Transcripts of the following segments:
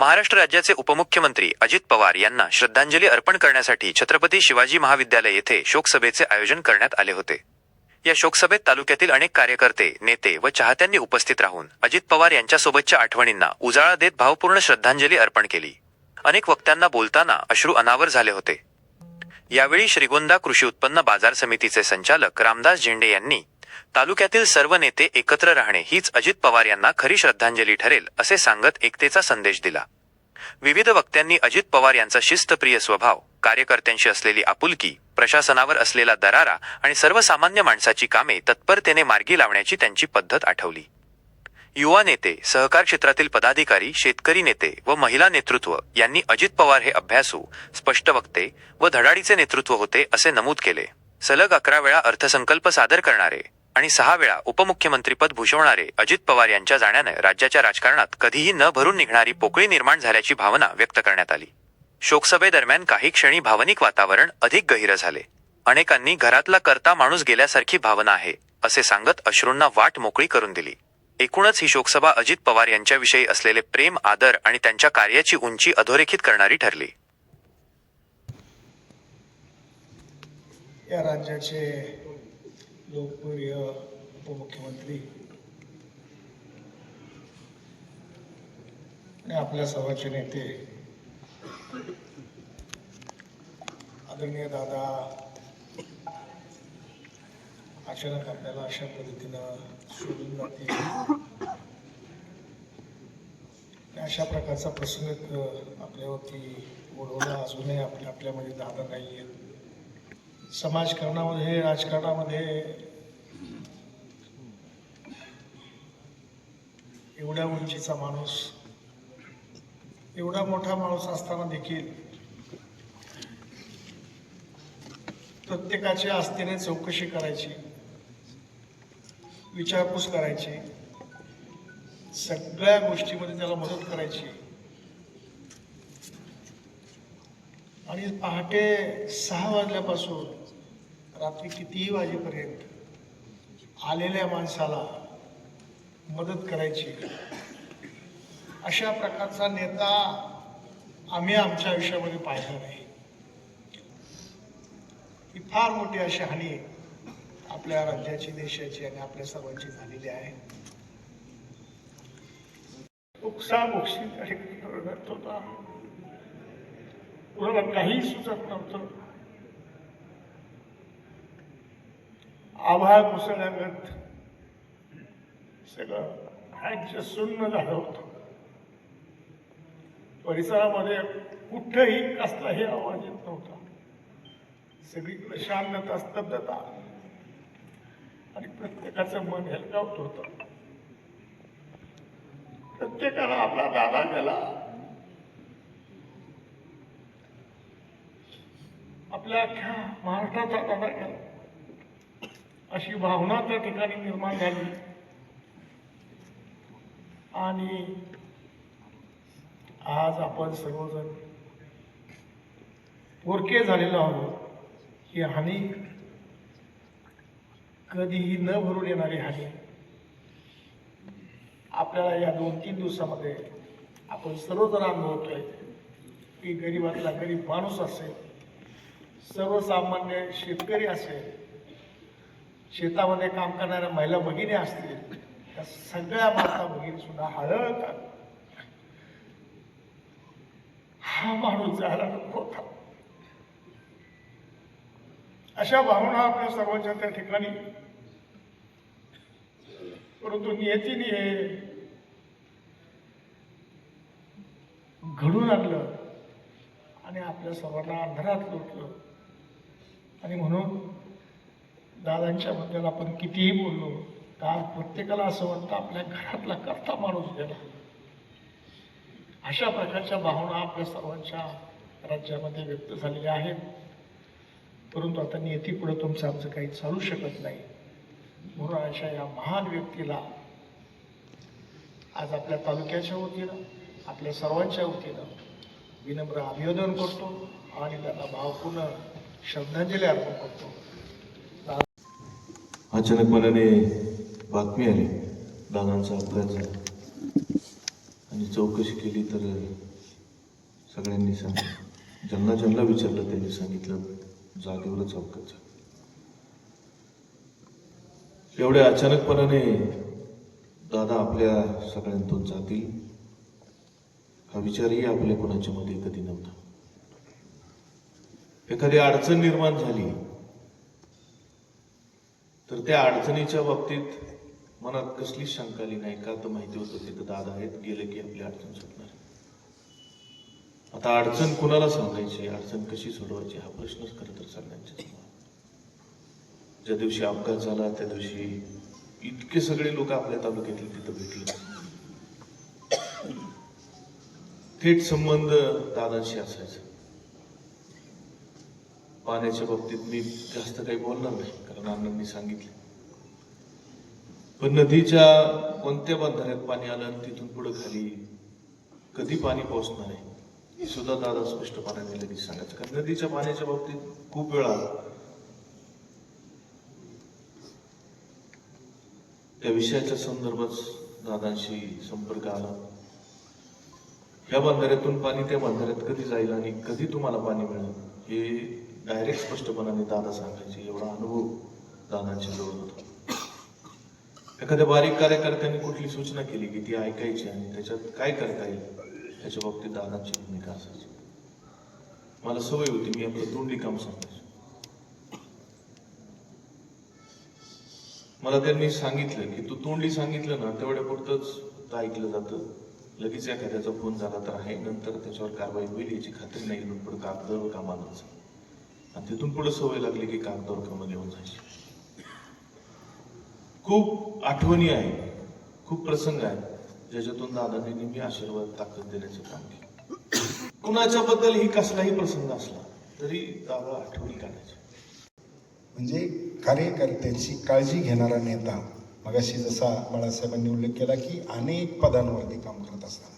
महाराष्ट्र राज्याचे उपमुख्यमंत्री अजित पवार यांना श्रद्धांजली अर्पण करण्यासाठी छत्रपती शिवाजी महाविद्यालय येथे शोकसभेचे आयोजन करण्यात आले होते. या शोकसभेत तालुक्यातील अनेक कार्यकर्ते नेते व चाहत्यांनी उपस्थित राहून अजित पवार यांच्यासोबतच्या आठवणींना उजाळा देत भावपूर्ण श्रद्धांजली अर्पण केली. अनेक वक्त्यांना बोलताना अश्रू अनावर झाले होते. यावेळी श्रीगोंदा कृषी उत्पन्न बाजार समितीचे संचालक रामदास झेंडे यांनी तालुक्यातील सर्व नेते एकत्र राहणे हीच अजित पवार यांना खरी श्रद्धांजली ठरेल असे सांगत एकतेचा संदेश दिला. विविध वक्त्यांनी अजित पवार यांचा शिस्तप्रिय स्वभाव कार्यकर्त्यांशी असलेली आपुलकी प्रशासनावर असलेला दरारा आणि सर्वसामान्य माणसाची कामे तत्परतेने मार्गी लावण्याची त्यांची पद्धत आठवली. युवा नेते सहकार क्षेत्रातील पदाधिकारी शेतकरी नेते व महिला नेतृत्व यांनी अजित पवार हे अभ्यासू स्पष्ट वक्ते व धडाडीचे नेतृत्व होते असे नमूद केले. सलग अकरा वेळा अर्थसंकल्प सादर करणारे आणि सहा वेळा उपमुख्यमंत्रीपद भूषवणारे अजित पवार यांच्या जाण्याने राज्याच्या राजकारणात कधीही न भरून निघणारी पोकळी निर्माण झाल्याची भावना व्यक्त करण्यात आली. शोकसभेदरम्यान काही क्षणी भावनिक वातावरण अधिक गहिरं झाले. अनेकांनी घरातला करता माणूस गेल्यासारखी भावना आहे असे सांगत अश्रूंना वाट मोकळी करून दिली. एकूणच ही शोकसभा अजित पवार यांच्याविषयी असलेले प्रेम आदर आणि त्यांच्या कार्याची उंची अधोरेखित करणारी ठरली. या राज्याचे लोकप्रिय उपमुख्यमंत्री आणि आपल्या सर्वांचे नेते आदरणीय दादा अचानक आपल्याला अशा पद्धतीनं सोडून जाते. अशा प्रकारचा प्रसंग आपल्यावरती ओढवला अजूनही आपल्या आपल्यामध्ये दादा नाही आहेत. समाजकारणामध्ये राजकारणामध्ये एवढ्या उंचीचा माणूस एवढा मोठा माणूस असताना देखील प्रत्येकाच्या आस्थेने चौकशी करायची. विचारपूस करायची. सगळ्या गोष्टीमध्ये त्याला मदत करायची. आणि पहाटे सहा वाजल्यापासून रात्री कितीही वाजेपर्यंत आलेल्या माणसाला मदत करायची. अशा प्रकारचा नेता आम्ही आमच्या आयुष्यामध्ये पाहिला नाही. ही फार मोठी अशी हानी आपल्या राज्याची देशाची आणि आपल्या सर्वांची झालेली आहे. होता कुणाला काही सुचत नव्हतं. आभाळ कोसळल्यागत सगळं राज्य सुन्न झालं होतं. परिसरामध्ये कुठंही कसलाही आवाज येत नव्हता. सगळीकडे शांतता स्तब्धता. आणि प्रत्येकाचं मन हेलकावत होतं प्रत्येकाला आपला दादा गेला. आपल्या अख्ख्या महाराष्ट्राचा दादा गेला. अशी भावना त्या ठिकाणी निर्माण झाली. आणि आज आपण सर्वजण पोरके झालेलो आहोत. ही हानी कधीही न भरून येणारी हानी आपल्याला या दोन तीन दिवसामध्ये आपण सर्वजण अनुभवतोय की गरीबातला गरीब माणूस असेल सर्वसामान्य शेतकरी असेल शेतामध्ये काम करणाऱ्या महिला भगिनी असतील त्या सगळ्या माता भगिनी सुद्धा हळहळतात हा माणूस जायला नको होता. अशा भावना आपल्या सर्वांच्या त्या ठिकाणी परंतु नियतीने हे घडून आणलं आणि आपल्या सर्वांना अंधारात लोटलं. आणि म्हणून दादांच्या बद्दल आपण कितीही बोललो तर प्रत्येकाला असं वाटतं आपल्या घरातला करता माणूस गेला. अशा प्रकारच्या भावना आपल्या सर्वांच्या राज्यामध्ये व्यक्त झालेल्या आहेत. परंतु आता नियतीपुढे तुमचं आमचं काही चालू शकत नाही. म्हणून अशा या महान व्यक्तीला आज आपल्या तालुक्याच्या वतीनं आपल्या सर्वांच्या वतीनं विनम्र अभिवादन करतो आणि त्यांना भावपूर्ण श्रद्धांजली अर्पण करतो. अचानक मनाने बातमी आली दादांचा अपघात झाला. आणि चौकशी केली तर सगळ्यांनी सांगितलं. ज्यांना ज्यांना विचारलं त्यांनी सांगितलं जागेवरच अपघात झाला. एवढ्या अचानकपणाने दादा आपल्या सगळ्यांतून जातील. हा विचारही आपल्या कोणाच्या मध्ये कधी नव्हता. एखादी अडचण निर्माण झाली तर त्या अडचणीच्या बाबतीत मनात कसलीच शंका आली नाही का तर माहिती होतं तिथं दादा आहेत गेले की आपली अडचण सुटणार. आता अडचण कुणाला सांगायची अडचण कशी सोडवायची हा प्रश्नच खरं तर सगळ्यांच्या समोर ज्या दिवशी अपघात झाला त्या दिवशी इतके सगळे लोक आपल्या तालुक्यातील तिथं भेटले. थेट संबंध दादांशी असायचा. पाण्याच्या बाबतीत मी जास्त काही बोलणार नाही कारण अण्णांनी सांगितले. पण नदीच्या कोणत्या बंधाऱ्यात पाणी आलं आणि तिथून पुढे खाली कधी पाणी पोहोचणार आहे हे सुद्धा दादा स्पष्टपणाने लगेच सांगायचं. कारण नदीच्या पाण्याच्या बाबतीत खूप वेळा त्या विषयाच्या संदर्भात दादांशी संपर्क आला. या बंधाऱ्यातून पाणी त्या बंधाऱ्यात कधी जाईल आणि कधी तुम्हाला पाणी मिळेल हे डायरेक्ट स्पष्टपणाने दादा सांगायचे एवढा अनुभव दादांच्या जवळ होता. एखाद्या बारीक कार्यकर्त्यांनी कुठली सूचना केली की ती ऐकायची आणि त्याच्यात काय करता येईल याच्या बाबतीत दादांची भूमिका असायची. मला सवय होती मी आपलं तोंडी काम सांगायचो. मला त्यांनी सांगितलं की तू तोंडली सांगितलं ना तेवढ्या तर ऐकलं जातं. लगेच एखाद्याचा फोन झाला तर आहे नंतर त्याच्यावर कारवाई होईल याची खात्री नाही म्हणून पुढे कागदावर कामालाच आणि तिथून पुढे सवय लागली की कागदावर कामं घेऊन जायची. खूप आठवणी आहे खूप प्रसंग आहे ज्याच्यातून दादांनी नेहमी आशीर्वाद ताकद देण्याचं काम केलं. कुणाच्या बद्दल ही कसलाही प्रसंग असला तरी दादा आठवणी काढायचे. म्हणजे कार्यकर्त्यांची काळजी घेणारा नेता मगाशी जसा बाळासाहेबांनी उल्लेख केला की अनेक पदांवरती काम करत असताना.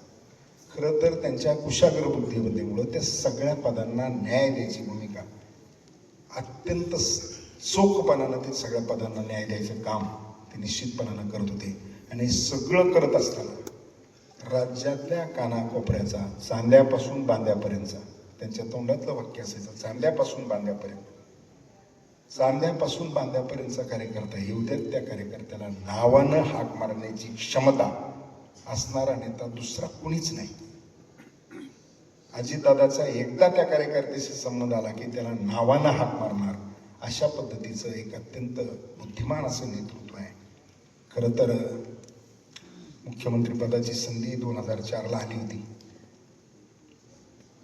खरं तर त्यांच्या कुशाग्र बुद्धिमत्तेमुळं त्या सगळ्या पदांना न्याय द्यायची भूमिका. अत्यंत चोखपणानं ते सगळ्या पदांना न्याय द्यायचं काम ते निश्चितपणानं करत होते. आणि सगळं करत असताना राज्यातल्या कानाकोपऱ्याचा चांद्यापासून बांद्यापर्यंतचा त्यांच्या तोंडातलं वाक्य असायचं चांद्यापासून बांध्यापर्यंत चांद्यापासून बांद्यापर्यंतचा कार्यकर्ता येऊ देत त्या कार्यकर्त्याला. नावानं हाक मारण्याची क्षमता असणारा नेता दुसरा कुणीच नाही. अजितदादाचा एकदा त्या कार्यकर्त्याशी संबंध आला की त्याला नावानं हाक मारणार अशा पद्धतीचं एक अत्यंत बुद्धिमान असं नेतृत्व आहे. खरं तर मुख्यमंत्रीपदाची संधी दोन हजार चारला आली होती.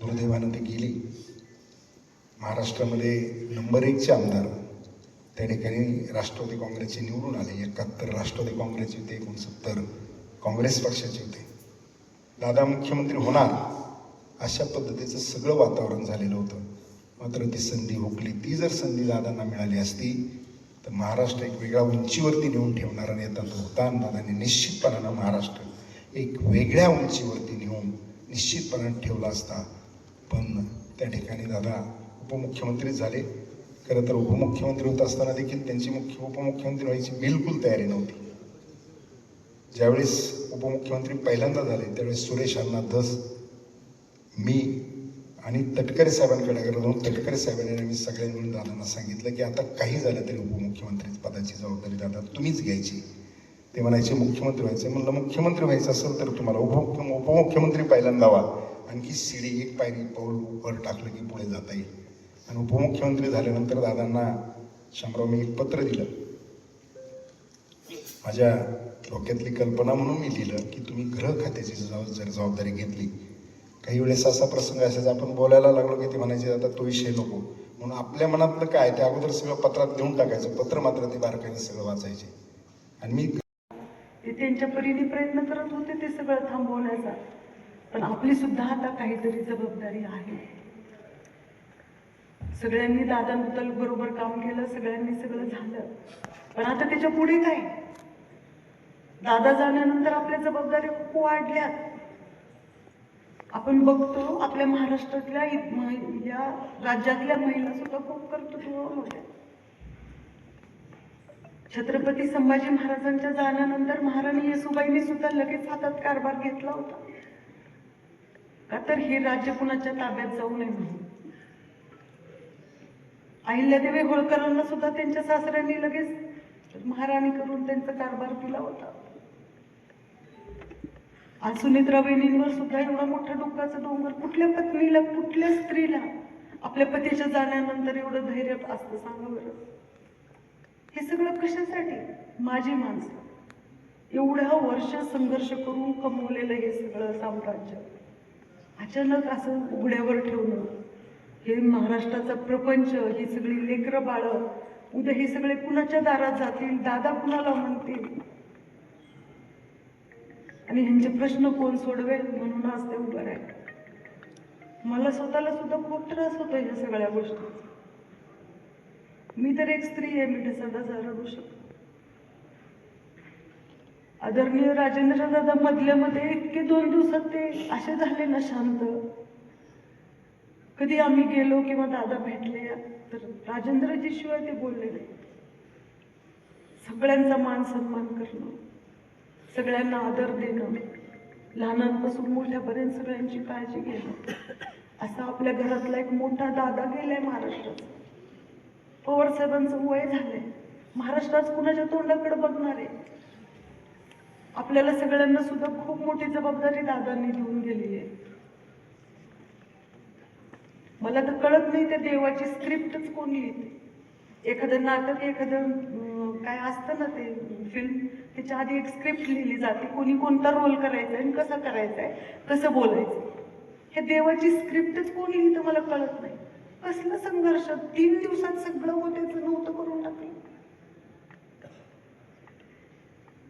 दुर्दैवानं ती गेली. महाराष्ट्रामध्ये नंबर एकचे आमदार त्या ठिकाणी राष्ट्रवादी काँग्रेसचे निवडून आले. एकाहत्तर राष्ट्रवादी काँग्रेसचे होते एकोणसत्तर काँग्रेस पक्षाचे होते. दादा मुख्यमंत्री होणार अशा पद्धतीचं सगळं वातावरण झालेलं होतं. मात्र ती संधी हुकली. ती जर संधी दादांना मिळाली असती तर महाराष्ट्र एक वेगळ्या उंचीवरती नेऊन ठेवणारा नेता तो होता आणि दादांनी निश्चितपणानं महाराष्ट्र एक वेगळ्या उंचीवरती नेऊन निश्चितपणानं ठेवला असता. पण त्या ठिकाणी दादा उपमुख्यमंत्री झाले. खरं तर उपमुख्यमंत्री होत असताना देखील त्यांची मुख्य उपमुख्यमंत्री व्हायची बिलकुल तयारी नव्हती. ज्यावेळेस उपमुख्यमंत्री पहिल्यांदा झाले त्यावेळेस सुरेश अण्णा धस मी आणि तटकरे साहेबांकडे गेलो जाऊन तटकरे साहेबांनी मी सगळ्यांनी मिळून दादांना सांगितलं की आता काही झालं तरी उपमुख्यमंत्री पदाची जबाबदारी दादा तुम्हीच घ्यायची. ते म्हणायचे मुख्यमंत्री व्हायचं. म्हणलं मुख्यमंत्री व्हायचं असेल तर तुम्हाला उपमुख्य उपमुख्यमंत्री पहिल्यांदा व्हा. आणखी शिडी एक पायरी पाऊल वर टाकलं की पुढे जाता येईल. आणि उपमुख्यमंत्री झाल्यानंतर दादांना शंभराव मी एक पत्र दिलं. माझ्या डोक्यातली कल्पना म्हणून मी लिहिलं की तुम्ही ग्रह खात्याची जर जबाबदारी घेतली. काही वेळेस असा प्रसंग असायचा आपण बोलायला लागलो की ते म्हणायचे आता तो विषय नको. म्हणून आपल्या मनातलं काय ते अगोदर सगळं पत्रात घेऊन टाकायचं. पत्र मात्र ते बारकाईने सगळं वाचायचे. आणि मी ते त्यांच्या परीने प्रयत्न करत होते ते सगळं थांबवण्याचा. पण आपली सुद्धा आता काहीतरी जबाबदारी आहे. सगळ्यांनी दादांबद्दल बरोबर काम केलं सगळ्यांनी सगळं झालं. पण आता त्याच्या पुढे काय? दादा जाण्यानंतर आपल्या जबाबदाऱ्या खूप वाढल्यात. आपण बघतो आपल्या महाराष्ट्रातल्या या राज्यातल्या महिला सुद्धा खूप कर्तृत्व होत्या. छत्रपती संभाजी महाराजांच्या जाण्यानंतर महाराणी येसुबाईंनी सुद्धा लगेच हातात कारभार घेतला होता. का तर हे राज्य कुणाच्या ताब्यात जाऊ नये म्हणून? अहिल्यादेवी होळकरांना सुद्धा त्यांच्या सासऱ्यांनी लगेच महाराणी करून त्यांचा कारभार केला होता. आज सुनित्रा बहिणींवर सुद्धा एवढा मोठा डोक्याचा डोंगर कुठल्या पत्नीला कुठल्या स्त्रीला आपल्या पतीच्या जाण्यानंतर एवढं धैर्य असतं सांगा बरं. हे सगळं कशासाठी? माझी माणसं. एवढ्या वर्ष संघर्ष करून कमवलेलं हे सगळं साम्राज्य. अचानक असं उघड्यावर ठेवणं. हे महाराष्ट्राचा प्रपंच ही सगळी लेकरं बाळ उद्या हे सगळे कुणाच्या दारात जातील? दादा कुणाला म्हणतील? आणि ह्यांचे प्रश्न कोण सोडवेल म्हणून आज ते उभं राहील. मला स्वतःला सुद्धा खूप त्रास होतो ह्या सगळ्या गोष्टी. मी तर एक स्त्री आहे मी सदा रडू शकतो. आदरणीय राजेंद्र दादा मधल्या मध्ये इतके दोन दिवसात ते असे झाले ना शांत. कधी आम्ही गेलो किंवा दादा भेटले तर राजेंद्रजीशिवाय ते बोलले नाही. सगळ्यांचा मान सन्मान करणं सगळ्यांना आदर देणं लहानांपासून मोठ्यापर्यंत सगळ्यांची काळजी घेणं असा आपल्या घरातला एक मोठा दादा गेलाय महाराष्ट्राचा पवार साहेबांचं वय झालंय. महाराष्ट्रात कुणाच्या तोंडाकडे बघणार आहे? आपल्याला सगळ्यांना सुद्धा खूप मोठी जबाबदारी दादांनी देऊन गेली आहे. मला तर कळत नाही त्या देवाची स्क्रिप्टच कोण लिहिते एखादं नाटक एखादं काय असतं ना ते फिल्म त्याच्या आधी एक स्क्रिप्ट लिहिली जाते. कोणी कोणता रोल करायचा आहे आणि कसा करायचा आहे कसं बोलायचं हे देवाची स्क्रिप्टच कोण लिहितं मला कळत नाही. कसलं संघर्ष? तीन दिवसात सगळं होत्याचं नव्हतं करून टाकलं.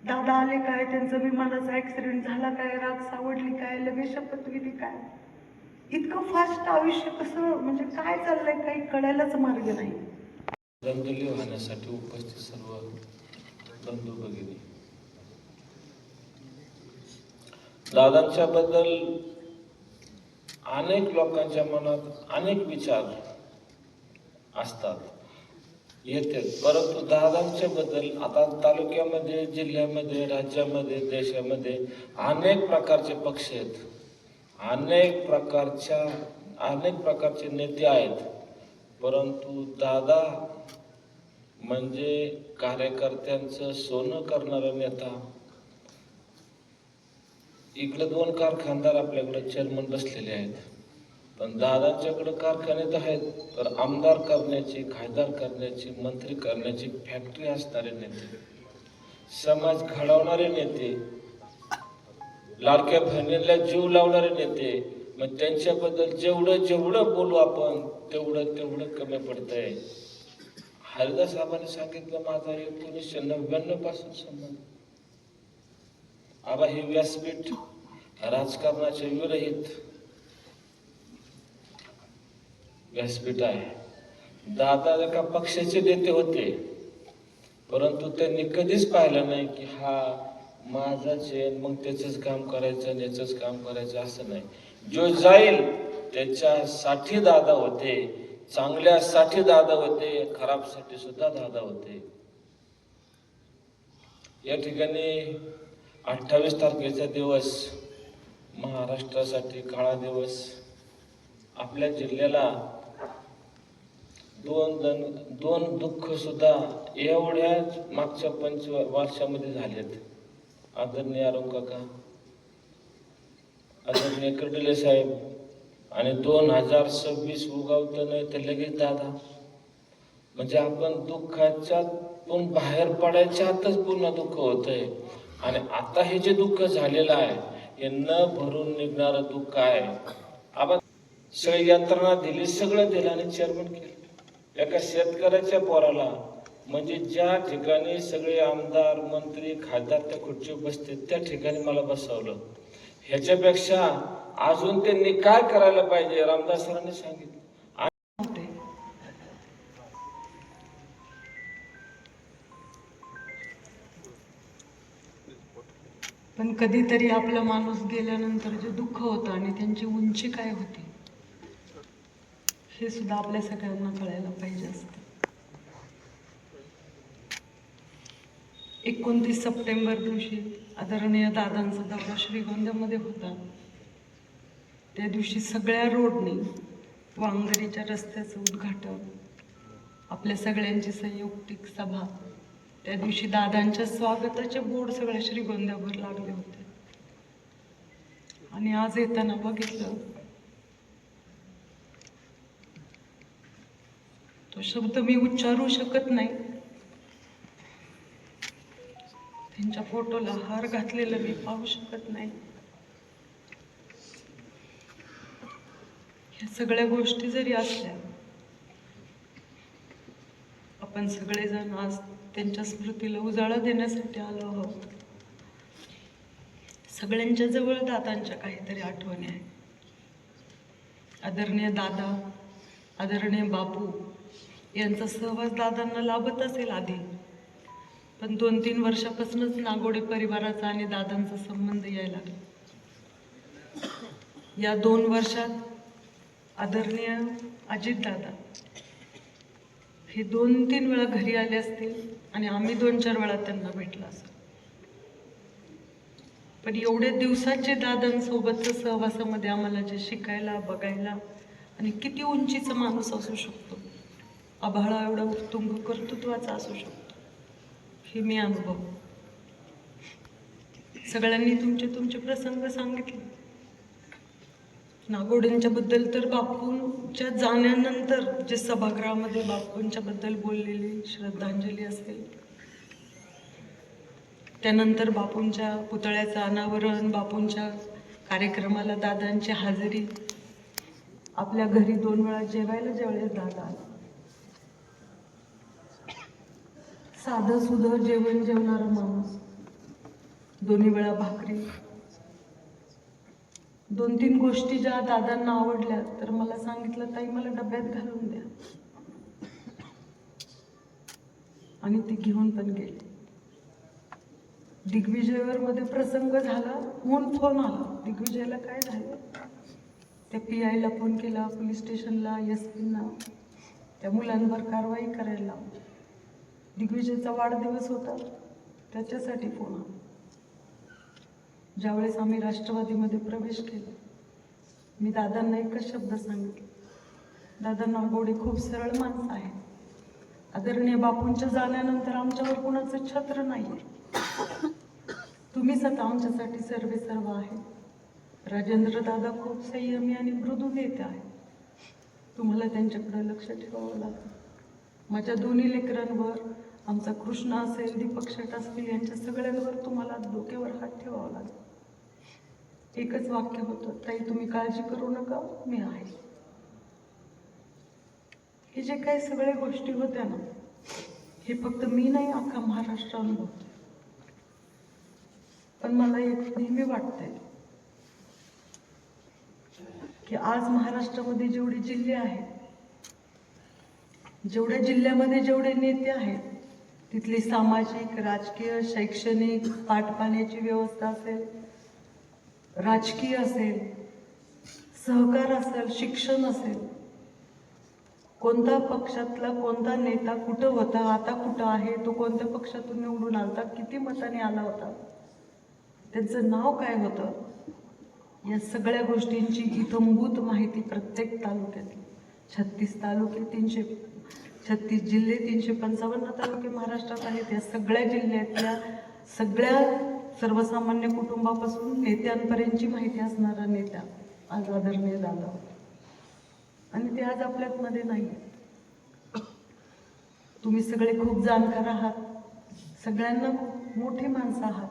दादा आले काय? त्यांचं विमानाचा ऍक्सिडेंट झाला काय? राग सावडली काय? लगेच शपथविधी काय? इतकं फास्ट आयुष्य कसं म्हणजे काय चाललंय काही कळायलाच मार्ग नाही. रंगली होण्यासाठी उपस्थित सर्व बंधू भगिनी. दादांच्या बद्दल अनेक लोकांच्या मनात अनेक विचार असतात येते परंतु दादांच्या बद्दल आता तालुक्यामध्ये जिल्ह्यामध्ये राज्यामध्ये देशामध्ये अनेक प्रकारचे पक्ष आहेत. अनेक प्रकारच्या अनेक प्रकारचे नेते आहेत. परंतु दादा म्हणजे कार्यकर्त्यांचं सोनं करणारा नेता. इकडे दोन कारखानदार आपल्याकडे चेअरमन बसलेले आहेत. पण दादांच्याकडे कारखाने तर आहेत तर आमदार करण्याची खासदार करण्याची मंत्री करण्याची फॅक्टरी असणारे नेते. समाज घडवणारे नेते. लाडक्या बहिणीला जीव लावणारे नेते मग त्यांच्याबद्दल जेवढं जेवढं बोलू आपण तेवढं तेवढं कमी पडतंय. हरिदास साहेबांनी सांगितलं माझा एकोणीसशे नव्याण्णवपासून संबंध. आबा हे व्यासपीठ राजकारणाचे विरहित व्यासपीठ आहे. दादा एका पक्षाचे नेते होते. परंतु त्यांनी कधीच पाहिलं नाही की हा माझाच आहे मग त्याचंच काम करायचं आणि याचंच काम करायचं असं नाही. जो जाईल त्याच्यासाठी दादा होते चांगल्यासाठी दादा होते खराबसाठी सुद्धा दादा होते. या ठिकाणी अठ्ठावीस तारखेचा दिवस महाराष्ट्रासाठी काळा दिवस. आपल्या जिल्ह्याला दोन दन दोन दुःख सुद्धा एवढ्याच मागच्या पंच वर्षामध्ये झालेत. आदरणीय अरुण काका आदरणीय कर्डिले साहेब आणि दोन हजार सव्वीस उगावतं नाही तर लगेच दादा. म्हणजे आपण दुःखाच्या पण बाहेर पडायच्या आतच पूर्ण दुःख होतंय. आणि आता हे जे दुःख झालेलं आहे हे न भरून निघणारं दुःख आहे. आपण सगळी यंत्रणा दिली सगळं दिलं आणि चेअरमन केलं. एका शेतकऱ्याच्या पोराला म्हणजे ज्या ठिकाणी सगळे आमदार मंत्री खासदार त्या खुर्ची बसते त्या ठिकाणी मला बसवलं. ह्याच्यापेक्षा अजून त्यांनी काय करायला पाहिजे रामदास सरांनी सांगितलं. पण कधीतरी आपला माणूस गेल्यानंतर जे दुःख होतं आणि त्यांची उंची काय होती हे सुद्धा आपल्या सगळ्यांना कळायला पाहिजे असतं. एकोणतीस सप्टेंबर दिवशी आदरणीय दादांचा दौरा श्रीगोंद्यामध्ये होता. त्या दिवशी सगळ्या रोडने वांगरीच्या रस्त्याचं उद्घाटन आपल्या सगळ्यांची संयुक्तिक सभा त्या दिवशी दादांच्या स्वागताचे बोर्ड सगळ्या श्रीगोंद्यावर लागले होते. आणि आज येताना बघितलं तो शब्द मी उच्चारू शकत नाही. त्यांच्या फोटोला हार घातलेलं मी पाहू शकत नाही. ह्या सगळ्या गोष्टी जरी असल्या आपण सगळेजण आज त्यांच्या स्मृतीला उजाळा देण्यासाठी आलो आहोत. सगळ्यांच्या जवळ दादांच्या काहीतरी आठवणी आहेत. आदरणीय दादा आदरणीय बापू यांचा सहवास दादांना लाभत असेल आधी. पण दोन तीन वर्षापासूनच नागोडे परिवाराचा आणि दादांचा संबंध यायला लागला. या दोन वर्षात आदरणीय अजितदादा हे दोन तीन वेळा घरी आले असतील आणि आम्ही दोन चार वेळा त्यांना भेटला असतो. पण एवढ्या दिवसाचे दादांसोबतच्या सहवासामध्ये आम्हाला जे शिकायला बघायला आणि किती उंचीचा माणूस असू शकतो आभाळा एवढा उत्तुंग कर्तृत्वाचा असू शकतो. हे मी अनुभव सगळ्यांनी तुमचे तुमचे प्रसंग सांगितले. नागोड्यांच्या बद्दल तर बापूंच्या जाण्यानंतर जे सभागृहामध्ये बापूंच्या बद्दल बोललेली श्रद्धांजली असेल त्यानंतर बापूंच्या पुतळ्याचं अनावरण बापूंच्या कार्यक्रमाला दादांची हजेरी. आपल्या घरी दोन वेळा जेवायला ज्यावेळेस दादा आला. साधं सुधं जेवण जेवणारा माणूस. दोन्ही वेळा भाकरी. दोन तीन गोष्टी ज्या दादांना आवडल्या तर मला सांगितलं ताई मला डब्यात घालून द्या. आणि ते घेऊन पण गेली. दिग्विजयवर मध्ये प्रसंग झाला म्हणून फोन आला. दिग्विजयला काय झालं? त्या पी आयला फोन केला पोलीस स्टेशनला एस पीना त्या मुलांवर कारवाई करायला लावली. दिग्विजयचा वाढदिवस होता त्याच्यासाठी फोन आला. ज्यावेळेस आम्ही राष्ट्रवादीमध्ये प्रवेश केला मी दादांना एकच शब्द सांगितला. दादा नागोडे खूप सरळ माणसं आहे आदरणीय बापूंच्या जाण्यानंतर आमच्यावर कोणाचं छत्र नाही तुम्हीच आता आमच्यासाठी सर्वे सर्व आहे. राजेंद्र दादा खूप संयमी आणि मृदू नेते आहे तुम्हाला त्यांच्याकडे लक्ष ठेवावं लागतं माझ्या दोन्ही लेकरांवर आमचा कृष्ण असेल दीपक शेट असतील यांच्या सगळ्यांवर तुम्हाला डोक्यावर हात ठेवावा लागेल. एकच वाक्य होतं ताई तुम्ही काळजी करू नका मी आहे. हे जे काही सगळ्या गोष्टी होत्या ना हे फक्त मी नाही अख्खा महाराष्ट्र अनुभवतो पण मला एक नेहमी वाटतंय की आज महाराष्ट्रामध्ये जेवढे जिल्हे आहेत जेवढ्या जिल्ह्यामध्ये जेवढे नेते आहेत तिथली सामाजिक राजकीय शैक्षणिक पाठपाण्याची व्यवस्था असेल राजकीय असेल सहकार असेल शिक्षण असेल कोणता पक्षातला कोणता नेता कुठं होता आता कुठं आहे तो कोणत्या पक्षातून निवडून आलता किती मताने आला होता त्यांचं नाव काय होतं या सगळ्या गोष्टींची इथंभूत माहिती प्रत्येक तालुक्यातली छत्तीस तालुके तीनशे छत्तीस जिल्हे तीनशे पंचावन्न तालुके महाराष्ट्रात आहेत. या सगळ्या जिल्ह्यातल्या सगळ्या सर्वसामान्य कुटुंबापासून नेत्यांपर्यंतची माहिती असणारा नेता आज आदरणीय दादा आणि ते आज आपल्यात मध्ये नाही. तुम्ही सगळे खूप जाणकार आहात. सगळ्यांना खूप मोठी माणसं आहात.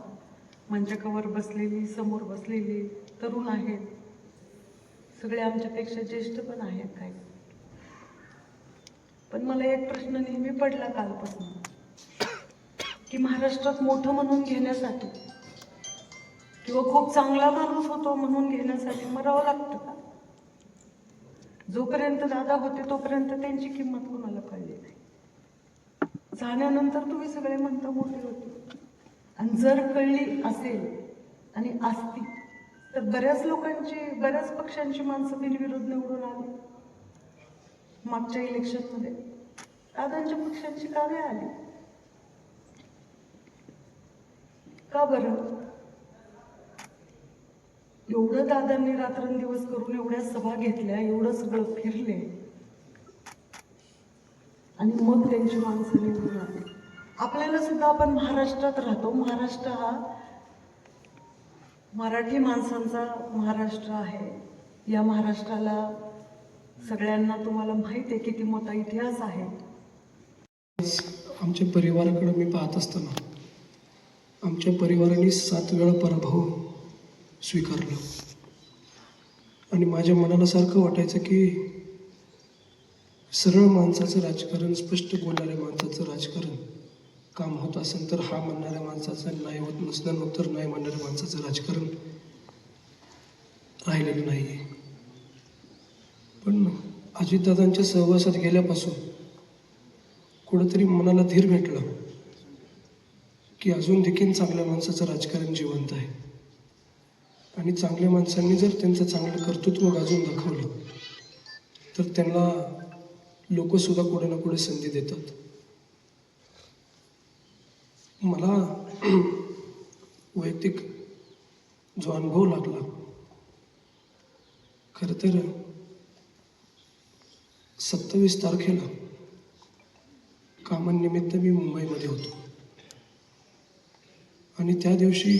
मंचकावर बसलेली समोर बसलेली तरुण आहेत. सगळे आमच्यापेक्षा ज्येष्ठ पण आहेत काही. पण मला एक प्रश्न नेहमी पडला कालपासून. की महाराष्ट्रात मोठं म्हणून घेण्यासाठी किंवा खूप चांगला माणूस होतो म्हणून घेण्यासाठी मरावं लागतं का? जोपर्यंत दादा होते तोपर्यंत त्यांची किंमत कोणाला कळली नाही. जाण्यानंतर तुम्ही सगळे म्हणता मोठे होते. आणि जर कळली असेल आणि असती तर बऱ्याच लोकांची बऱ्याच पक्षांची माणसं बिनविरोध निवडून आली. मागच्या इलेक्शनमध्ये. दादांच्या पक्षांची का नाही आली. का बरं? एवढं दादांनी रात्रंदिवस करून एवढ्या सभा घेतल्या एवढं सगळं फिरले. आणि मग त्यांची माणसं निवडून आली. आपल्याला सुद्धा आपण महाराष्ट्रात राहतो. महाराष्ट्र हा मराठी माणसांचा महाराष्ट्र आहे. या महाराष्ट्राला सगळ्यांना तुम्हाला माहीत आहे किती मोठा इतिहास आहे. आमच्या परिवाराकडे मी पाहत असताना आमच्या परिवाराने सात वेळा पराभव स्वीकारला. आणि माझ्या मनाला सारखं वाटायचं की सरळ माणसाचं राजकारण स्पष्ट बोलणाऱ्या माणसाचं राजकारण काम होत असेल तर हा म्हणणाऱ्या माणसाचं नाही होत नसल्यानंतर नाही म्हणणाऱ्या माणसाचं राजकारण राहिलेलं नाही आहे पण अजितदादांच्या सहवासात गेल्यापासून कुठंतरी मनाला धीर भेटला की अजून देखील चांगल्या माणसाचं राजकारण जिवंत आहे. आणि चांगल्या माणसांनी जर त्यांचं चांगलं कर्तृत्व गाजून दाखवलं तर त्यांना लोकसुद्धा कुठे ना कुठे संधी देतात. मला वैयक्तिक जो अनुभव लागला खरं तर सत्तावीस तारखेला कामानिमित्त मी मुंबईमध्ये होतो. आणि त्या दिवशी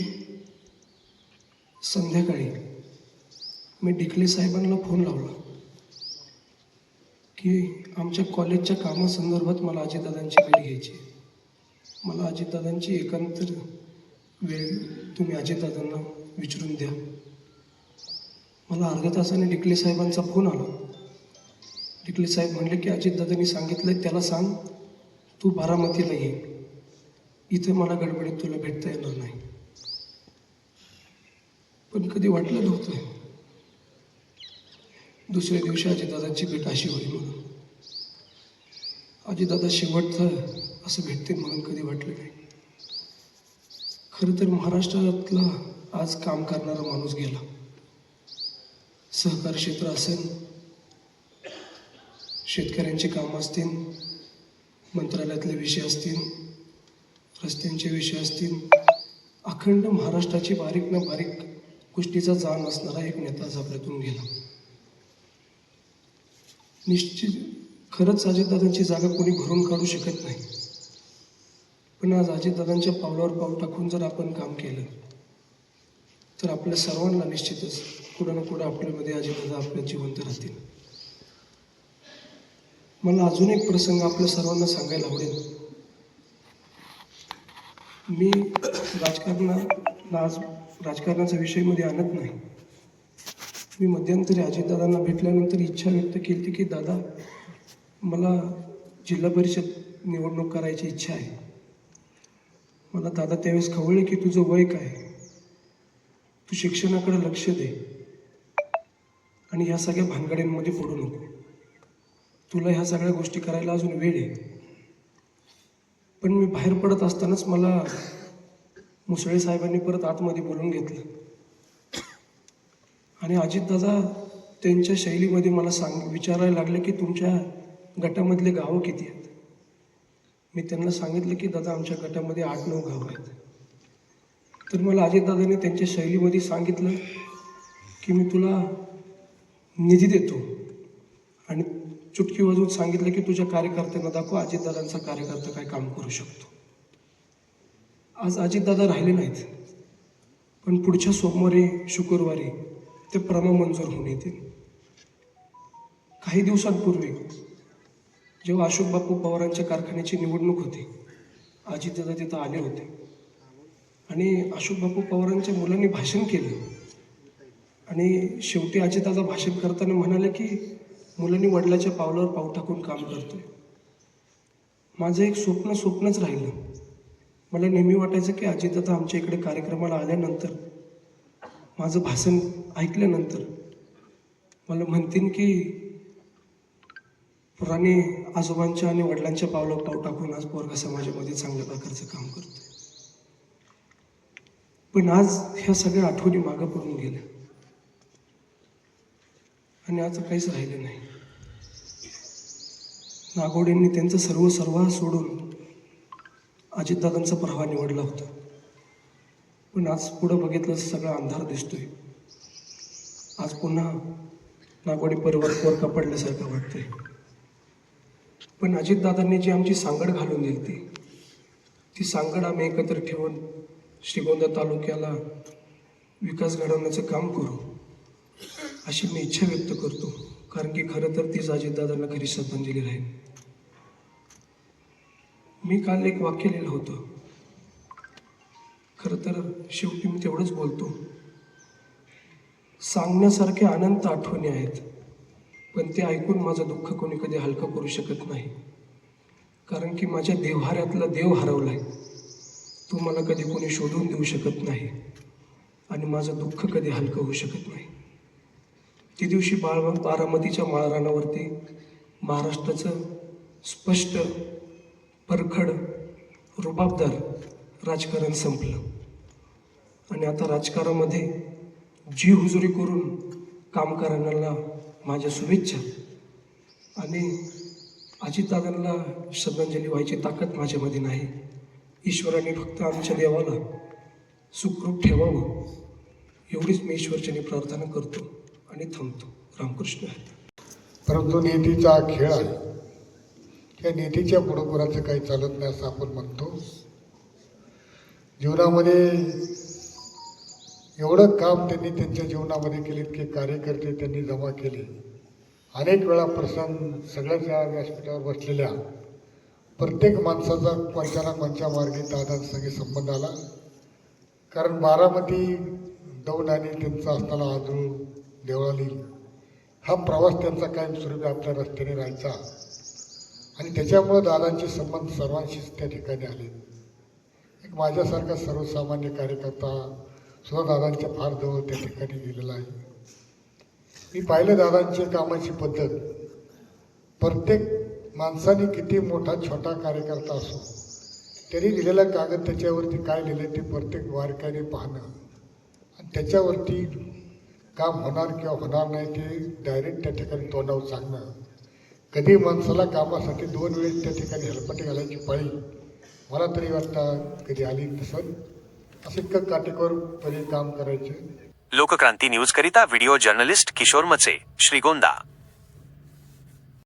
संध्याकाळी मी डिकले साहेबांना फोन लावला की आमच्या कॉलेजच्या कामासंदर्भात मला अजितदादांची भेट घ्यायची मला अजितदादांची एकांतर वेळ तुम्ही अजितदादांना विचारून द्या. मला अर्ध्या तासाने डिकले साहेबांचा फोन आला. डिकले साहेब म्हणले की अजितदादांनी सांगितलं त्याला सांग तू बारामतीला ये. इथे मला गडबडीत तुला भेटता येणार नाही. पण कधी वाटलं नव्हतं. दुसऱ्या दिवशी अजितदादांची भेट अशी होईल म्हणून. अजितदादा शेवटचं असं भेटते म्हणून कधी वाटलं नाही. खरं तर महाराष्ट्रातला आज काम करणारा माणूस गेला. सहकार क्षेत्र असेल शेतकऱ्यांची कामं असतील मंत्रालयातले विषय असतील रस्त्यांचे विषय असतील अखंड महाराष्ट्राची बारीक ना बारीक गोष्टीचा जाण असणारा एक नेता आपल्यातून गेला. निश्चित खरंच अजितदादांची जागा कोणी भरून काढू शकत नाही. पण आज अजितदादांच्या पावलावर पाऊल टाकून जर आपण काम केलं तर आपल्या सर्वांना निश्चितच कुठं ना कुठं आपल्यामध्ये अजितदादा आपल्या जिवंत राहतील. मला अजून एक प्रसंग आपल्या सर्वांना सांगायला आवडेल. मी राजकारणाला आज राजकारणाचा विषयमध्ये आणत नाही. मी मध्यंतरी अजितदादांना भेटल्यानंतर इच्छा व्यक्त केली की दादा मला जिल्हा परिषद निवडणूक करायची इच्छा आहे. मला दादा त्यावेळेस खवळले की तुझं वय काय? तू शिक्षणाकडे लक्ष दे आणि ह्या सगळ्या भानगड्यांमध्ये पडू नको. तुला ह्या सगळ्या गोष्टी करायला अजून वेळ आहे. पण मी बाहेर पडत असतानाच मला मुसळे साहेबांनी परत आतमध्ये बोलून घेतलं. आणि अजितदादा त्यांच्या शैलीमध्ये मला सांग विचारायला लागले की तुमच्या गटामधले गावं किती आहेत? मी त्यांना सांगितलं की दादा आमच्या गटामध्ये आठ नऊ गावं आहेत. तर मला अजितदादाने त्यांच्या शैलीमध्ये सांगितलं की मी तुला निधी देतो आणि चुटकी वाजवून सांगितलं की तुझ्या कार्यकर्त्यांना दाखव अजितदादांचा कार्यकर्ता काय काम करू शकतो. आज अजितदादा राहिले नाहीत पण पुढच्या सोमवारी शुक्रवारी ते प्रमा मंजूर होऊन येतील. काही दिवसांपूर्वी जेव्हा अशोक बापू पवारांच्या कारखान्याची निवडणूक होती अजितदादा तिथं आले होते. आणि अशोक बापू पवारांच्या मुलांनी भाषण केलं. आणि शेवटी अजितदादा भाषण करताना म्हणाले की मुलांनी वडिलाच्या पावलावर पाव टाकून काम करतोय. माझं एक स्वप्न स्वप्नच राहिलं. मला नेहमी वाटायचं की अजितदादा आमच्या इकडे कार्यक्रमाला आल्यानंतर माझं भाषण ऐकल्यानंतर मला म्हणतील की पुराणे आजोबांच्या आणि वडिलांच्या पावलावर पाव टाकून आज पोरगा समाजामध्ये चांगल्या प्रकारचं काम करतोय. पण आज ह्या सगळ्या आठवणी मागं पडून गेल्या. आणि आज काहीच राहिलं नाही. नागोडेंनी त्यांचं सर्व सर्व सोडून अजितदादांचा प्रवाह निवडला होता. पण आज पुढं बघितलं तर सगळा अंधार दिसतोय. आज पुन्हा नागवाडी पर्वत पोरका पडल्यासारखं वाटतंय. पण अजितदादांनी जी आमची सांगड घालून दिली ती ती सांगड आम्ही एकत्र ठेवून श्रीगोंदा तालुक्याला विकास घडवण्याचं काम करू अशी मी इच्छा व्यक्त करतो. कारण की खरं तर तीच अजितदादांना खरी श्रद्धांजली राहील. मी काल एक वाक्य लिहिलं होतं. खरं तर शेवटी मी तेवढंच बोलतो. सांगण्यासारखे अनंत आठवणी आहेत पण ते ऐकून माझं दुःख कोणी कधी हलकं करू शकत नाही. कारण की माझ्या देवहाऱ्यातला देव हरवला आहे तो मला कधी कोणी शोधून देऊ शकत नाही आणि माझं दुःख कधी हलकं होऊ शकत नाही. ते दिवशी बाळ बारामतीच्या माळरानावरती महाराष्ट्राचं स्पष्ट परखड रुबाबदार राजकारण संपलं. आणि आता राजकारणामध्ये जी हुजुरी करून काम करणाऱ्याला माझ्या शुभेच्छा आणि अजितदादांना श्रद्धांजली व्हायची ताकद माझ्यामध्ये नाही. ईश्वराने फक्त आमच्या देवाला सुखरूप ठेवावं एवढीच मी ईश्वरच्याने प्रार्थना करतो आणि थांबतो. रामकृष्ण. परंतु नेतीचा खेळ आहे. त्या नीतीच्या बरोबराचं काही चालत नाही असं आपण म्हणतो. जीवनामध्ये एवढं काम त्यांनी त्यांच्या जीवनामध्ये केले की कार्यकर्ते त्यांनी जमा केले. अनेक वेळा प्रसंग सगळ्याच या व्यासपीठावर बसलेल्या प्रत्येक माणसाचा कोणत्या ना कोणत्या दादा सगळे संबंध आला. कारण बारामती दौंड आणि त्यांचा असताना आजूळ देवळाली हा प्रवास त्यांचा कायमस्वरूपी आपल्या रस्त्याने राहायचा. आणि त्याच्यामुळं दादांचे संबंध सर्वांशीच त्या ठिकाणी आले. एक माझ्यासारखा सर्वसामान्य कार्यकर्ता सुद्धा दादांच्या फार जवळ त्या ठिकाणी गेलेला आहे. मी पाहिलं दादांची कामाची पद्धत. प्रत्येक माणसाने किती मोठा छोटा कार्यकर्ता असो त्यांनी लिहिलेला कागद त्याच्यावरती काय लिहिलं ते प्रत्येक वारक्याने पाहणं. आणि त्याच्यावरती काम होणार किंवा होणार नाही ते डायरेक्ट त्या ठिकाणी तोंडावर सांगणं. कधी माणसाला कामासाठी दोन वेळेस त्या ठिकाणी हलपटे घालायची पाळी. मला तरी वाटतं कधी आली तसं. असे काटेकोरपणे काम करायचे. लोकक्रांती न्यूज करिता व्हिडिओ जर्नलिस्ट किशोर मचे श्रीगोंदा.